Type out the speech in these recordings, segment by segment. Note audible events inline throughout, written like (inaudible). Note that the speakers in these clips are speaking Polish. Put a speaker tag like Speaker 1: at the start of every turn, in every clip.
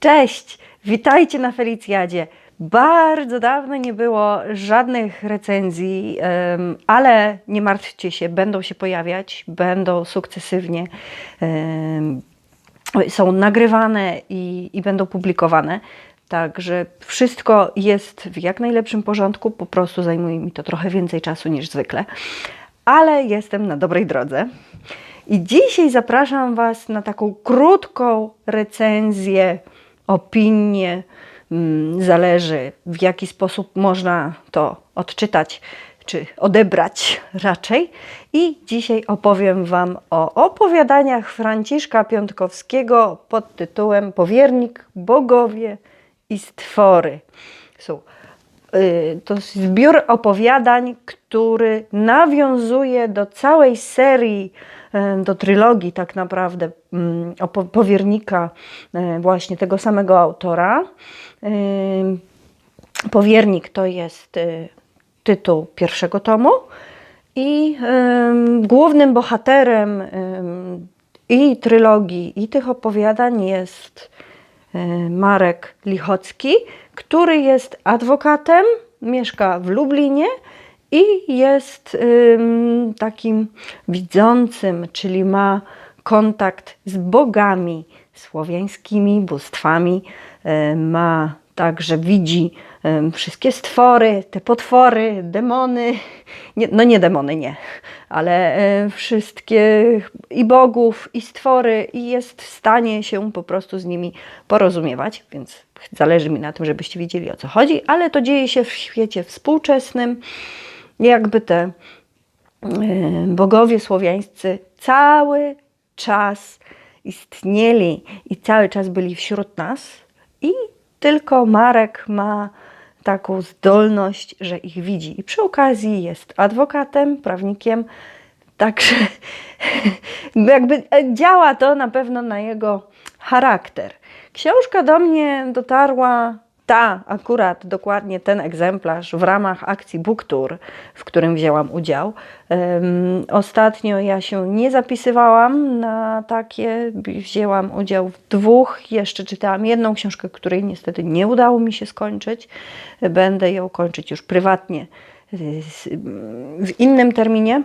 Speaker 1: Cześć! Witajcie na Felicjadzie. Bardzo dawno nie było żadnych recenzji, ale nie martwcie się, będą się pojawiać, będą sukcesywnie. są nagrywane i, i będą publikowane. Także wszystko jest w jak najlepszym porządku, po prostu zajmuje mi to trochę więcej czasu niż zwykle, ale jestem na dobrej drodze. I dzisiaj zapraszam Was na taką krótką recenzję, opinię. Mm, Zależy w jaki sposób można to odczytać czy odebrać raczej. I dzisiaj opowiem Wam o opowiadaniach Franciszka Piątkowskiego pod tytułem Powiernik, Bogowie i Stwory. Są Y, to zbiór opowiadań, który nawiązuje do całej serii, do trylogii tak naprawdę mm, powiernika właśnie tego samego autora. Powiernik to jest y, tytuł pierwszego tomu i ym, głównym bohaterem i trylogii, i tych opowiadań jest y, Marek Lichocki, który jest adwokatem, mieszka w Lublinie i jest takim widzącym, czyli ma kontakt z bogami słowiańskimi, bóstwami, y, ma także widzi wszystkie stwory, te potwory, demony, nie, no nie demony, nie, ale e, wszystkie i bogów, i stwory, i jest w stanie się po prostu z nimi porozumiewać, więc zależy mi na tym, żebyście wiedzieli o co chodzi, ale to dzieje się w świecie współczesnym, jakby te e, bogowie słowiańscy cały czas istnieli i cały czas byli wśród nas i tylko Marek ma taką zdolność, że ich widzi. I przy okazji jest adwokatem, prawnikiem, także (laughs) jakby działa to na pewno na jego charakter. Książka do mnie dotarła, ta akurat dokładnie ten egzemplarz w ramach akcji Book Tour, w którym wzięłam udział. Em, ostatnio ja się nie zapisywałam na takie, wzięłam udział w dwóch, jeszcze czytałam jedną książkę, której niestety nie udało mi się skończyć. Będę ją kończyć już prywatnie y, w innym terminie.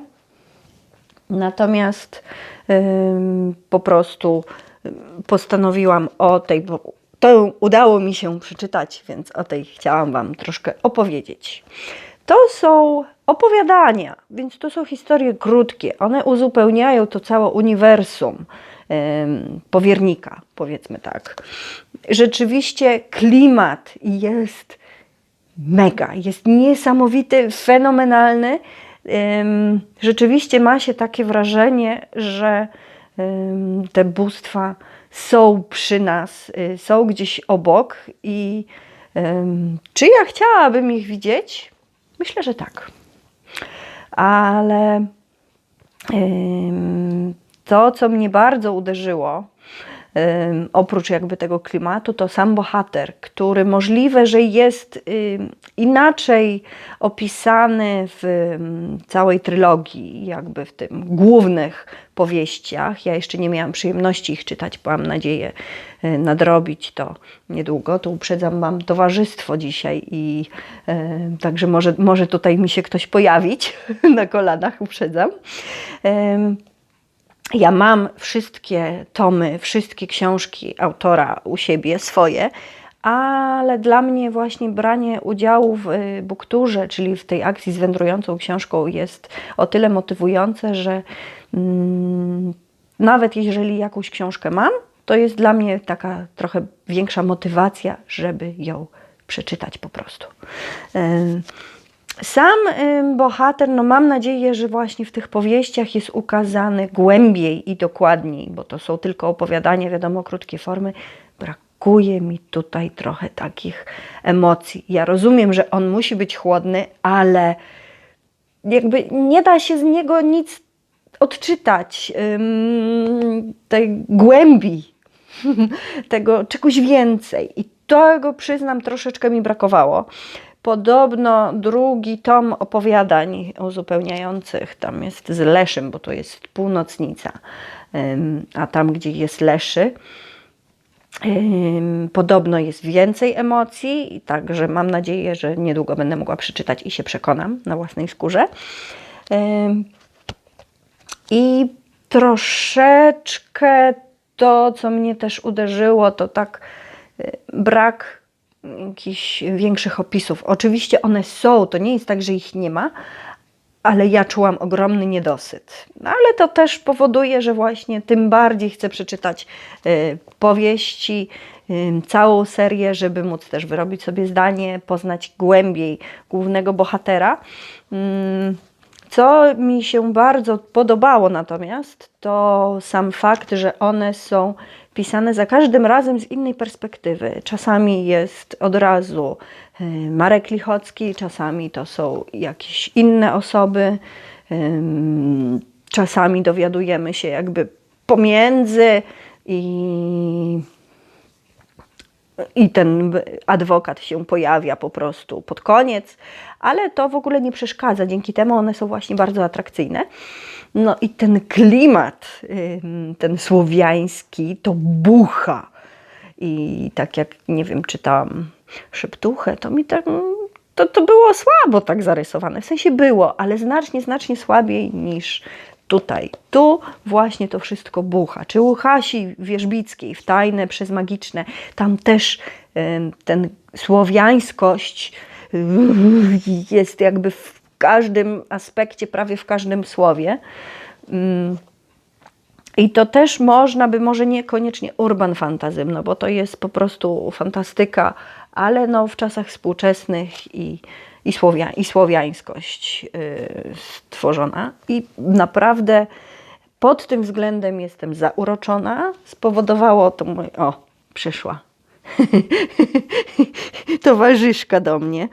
Speaker 1: Natomiast ym, po prostu ym, postanowiłam o tej, to udało mi się przeczytać, więc o tej chciałam Wam troszkę opowiedzieć. To są opowiadania, więc to są historie krótkie. One uzupełniają to całe uniwersum powiernika, powiedzmy tak. Rzeczywiście klimat jest mega, jest niesamowity, fenomenalny. Rzeczywiście ma się takie wrażenie, że te bóstwa są przy nas, y, są gdzieś obok i czy ja chciałabym ich widzieć? Myślę, że tak. Ale to, co mnie bardzo uderzyło, oprócz jakby tego klimatu, to sam bohater, który możliwe, że jest inaczej opisany w całej trylogii, jakby w tym głównych powieściach. Ja jeszcze nie miałam przyjemności ich czytać, bo mam nadzieję y, nadrobić to niedługo. To uprzedzam Wam towarzystwo dzisiaj i y, także może, może tutaj mi się ktoś pojawić (laughs) na kolanach, uprzedzam. Ym, ja mam wszystkie tomy, wszystkie książki autora u siebie, swoje, ale dla mnie właśnie branie udziału w y, bukturze, czyli w tej akcji z wędrującą książką jest o tyle motywujące, że mm, nawet jeżeli jakąś książkę mam, to jest dla mnie taka trochę większa motywacja, żeby ją przeczytać po prostu. Ym, sam bohater, no mam nadzieję, że właśnie w tych powieściach jest ukazany głębiej i dokładniej, bo to są tylko opowiadania, wiadomo, krótkie formy. Brakuje mi tutaj trochę takich emocji. Ja rozumiem, że on musi być chłodny, ale jakby nie da się z niego nic odczytać, tej głębi, (laughs) tego czegoś więcej. I tego, przyznam, troszeczkę mi brakowało. Podobno drugi tom opowiadań uzupełniających, tam jest z Leszym, bo to jest północnica, a tam, gdzie jest Leszy, Podobno jest więcej emocji, także mam nadzieję, że niedługo będę mogła przeczytać i się przekonam na własnej skórze. I troszeczkę to, co mnie też uderzyło, to tak y, brak jakichś większych opisów. Oczywiście one są, to nie jest tak, że ich nie ma, ale ja czułam ogromny niedosyt. No, ale to też powoduje, że właśnie tym bardziej chcę przeczytać y, powieści, y, całą serię, żeby móc też wyrobić sobie zdanie, poznać głębiej głównego bohatera. Mm, co mi się bardzo podobało natomiast, to sam fakt, że one są pisane za każdym razem z innej perspektywy. Czasami jest od razu y, Marek Lichocki, czasami to są jakieś inne osoby, czasami dowiadujemy się jakby pomiędzy i i ten adwokat się pojawia po prostu pod koniec, ale to w ogóle nie przeszkadza. Dzięki temu one są właśnie bardzo atrakcyjne. No i ten klimat, ten słowiański, to bucha. I tak jak, nie wiem, czytałam Szeptuchę, to mi tak, to, to było słabo tak zarysowane. W sensie było, ale znacznie, znacznie słabiej niż tutaj. Tu właśnie to wszystko bucha. Czy u Hasi Wierzbickiej w Tajne przez Magiczne, tam też ten słowiańskość yy, jest jakby w każdym aspekcie, prawie w każdym słowie. Ym, i to też można by, może niekoniecznie urban fantazym, no bo to jest po prostu fantastyka, ale no w czasach współczesnych i, i, słowia, i słowiańskość yy, stworzona. I naprawdę pod tym względem jestem zauroczona. Spowodowało to mój... O, przyszła. (laughs) Towarzyszka do mnie.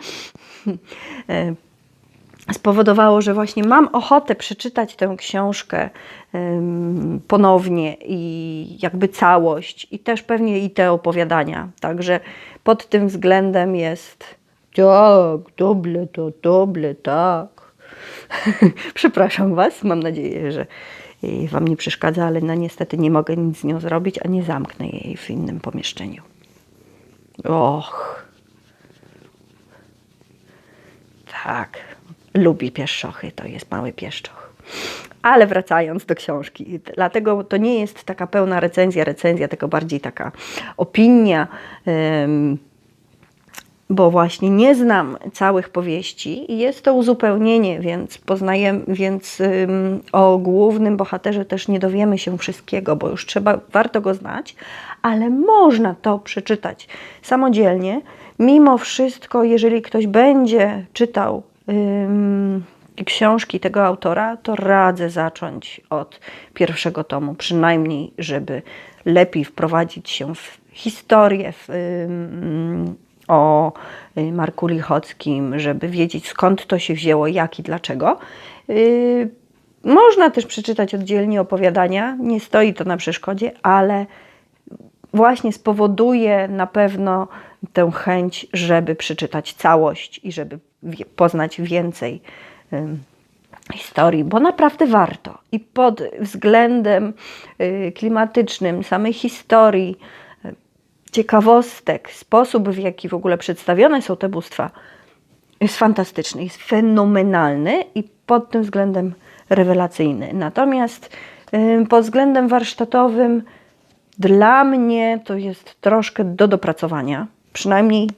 Speaker 1: (laughs) Spowodowało, że właśnie mam ochotę przeczytać tę książkę ponownie i jakby całość, i też pewnie i te opowiadania. Także pod tym względem jest tak, doble to, doble, tak. (laughs) Przepraszam Was, mam nadzieję, że jej Wam nie przeszkadza, ale no niestety nie mogę nic z nią zrobić, a nie zamknę jej w innym pomieszczeniu. Och. Tak, lubi pieszczochy, to jest mały pieszczoch. Ale wracając do książki, dlatego to nie jest taka pełna recenzja, recenzja, tylko bardziej taka opinia, bo właśnie nie znam całych powieści i jest to uzupełnienie, więc poznaję, więc o głównym bohaterze też nie dowiemy się wszystkiego, bo już trzeba, warto go znać, ale można to przeczytać samodzielnie. Mimo wszystko, jeżeli ktoś będzie czytał ym, książki tego autora, to radzę zacząć od pierwszego tomu, przynajmniej, żeby lepiej wprowadzić się w historię w, ym, o Marku Lichockim, żeby wiedzieć skąd to się wzięło, jak i dlaczego. Yy, można też przeczytać oddzielnie opowiadania, nie stoi to na przeszkodzie, ale właśnie spowoduje na pewno tę chęć, żeby przeczytać całość i żeby poznać więcej historii, bo naprawdę warto. I pod względem y, klimatycznym, samej historii, y, ciekawostek, sposób w jaki w ogóle przedstawione są te bóstwa, jest fantastyczny, jest fenomenalny i pod tym względem rewelacyjny. Natomiast y, pod względem warsztatowym dla mnie to jest troszkę do dopracowania, przynajmniej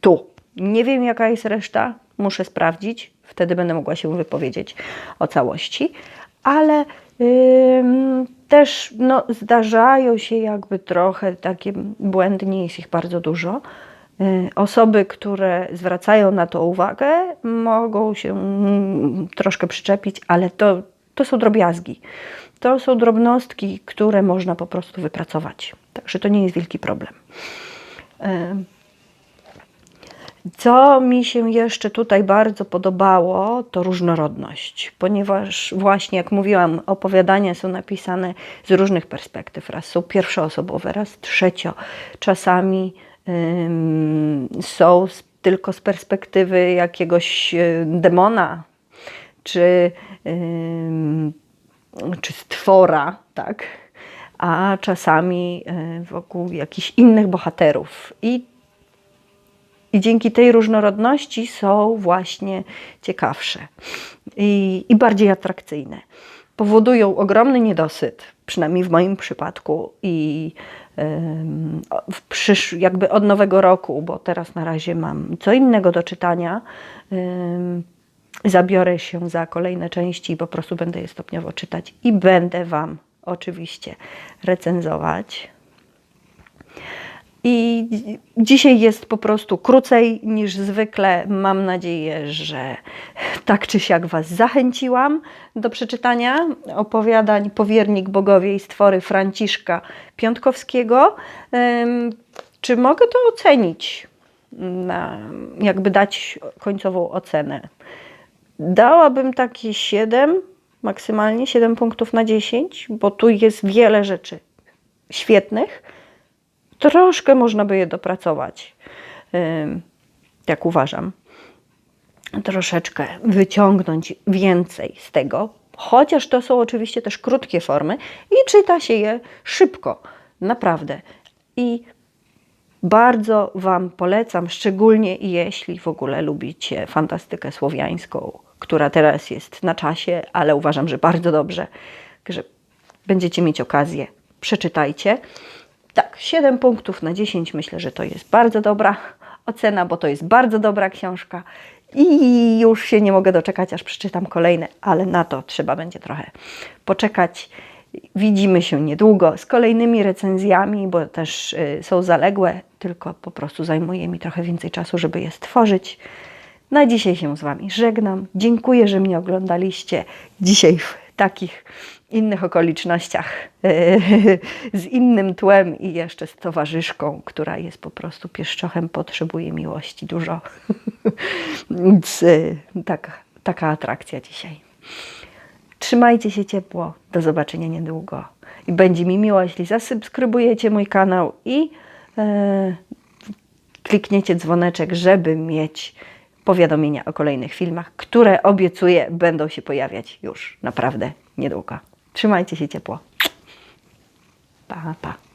Speaker 1: tu. Nie wiem jaka jest reszta, muszę sprawdzić, wtedy będę mogła się wypowiedzieć o całości, ale też no, zdarzają się jakby trochę takie błędy, nie jest ich bardzo dużo. Y, Osoby, które zwracają na to uwagę, mogą się mm, troszkę przyczepić, ale to, to są drobiazgi. To są drobnostki, które można po prostu wypracować. Także to nie jest wielki problem. Co mi się jeszcze tutaj bardzo podobało, to różnorodność, ponieważ właśnie jak mówiłam, opowiadania są napisane z różnych perspektyw. Raz są pierwszoosobowe, raz trzecio. Czasami są z, tylko z perspektywy jakiegoś y, demona, czy, czy stwora, tak? a czasami e, wokół jakichś innych bohaterów. I, I dzięki tej różnorodności są właśnie ciekawsze i, i bardziej atrakcyjne. Powodują ogromny niedosyt, przynajmniej w moim przypadku, i w jakby od nowego roku, bo teraz na razie mam co innego do czytania. Zabiorę się za kolejne części i po prostu będę je stopniowo czytać i będę Wam oczywiście recenzować. I dzi- dzisiaj jest po prostu krócej niż zwykle. Mam nadzieję, że tak czy siak Was zachęciłam do przeczytania opowiadań Powiernik Bogowie i stwory Franciszka Piątkowskiego. Czy mogę to ocenić? Na, jakby dać końcową ocenę. Dałabym takie 7, maksymalnie 7 punktów na 10, bo tu jest wiele rzeczy świetnych. Troszkę można by je dopracować, jak uważam. Troszeczkę wyciągnąć więcej z tego, chociaż to są oczywiście też krótkie formy i czyta się je szybko, naprawdę. I bardzo Wam polecam, szczególnie jeśli w ogóle lubicie fantastykę słowiańską, która teraz jest na czasie, ale uważam, że bardzo dobrze, że będziecie mieć okazję. Przeczytajcie. Tak, 7 punktów na 10 myślę, że to jest bardzo dobra ocena, bo to jest bardzo dobra książka i już się nie mogę doczekać, aż przeczytam kolejne, ale na to trzeba będzie trochę poczekać. Widzimy się niedługo z kolejnymi recenzjami, bo też y, są zaległe, tylko po prostu zajmuje mi trochę więcej czasu, żeby je stworzyć. Na dzisiaj się z Wami żegnam. Dziękuję, że mnie oglądaliście dzisiaj w takich innych okolicznościach, (laughs) z innym tłem i jeszcze z towarzyszką, która jest po prostu pieszczochem, potrzebuje miłości dużo. (laughs) Więc y, taka, taka atrakcja dzisiaj. Trzymajcie się ciepło. Do zobaczenia niedługo. I będzie mi miło, jeśli zasubskrybujecie mój kanał i e, klikniecie dzwoneczek, żeby mieć powiadomienia o kolejnych filmach, które obiecuję będą się pojawiać już naprawdę niedługo. Trzymajcie się ciepło. Pa, pa.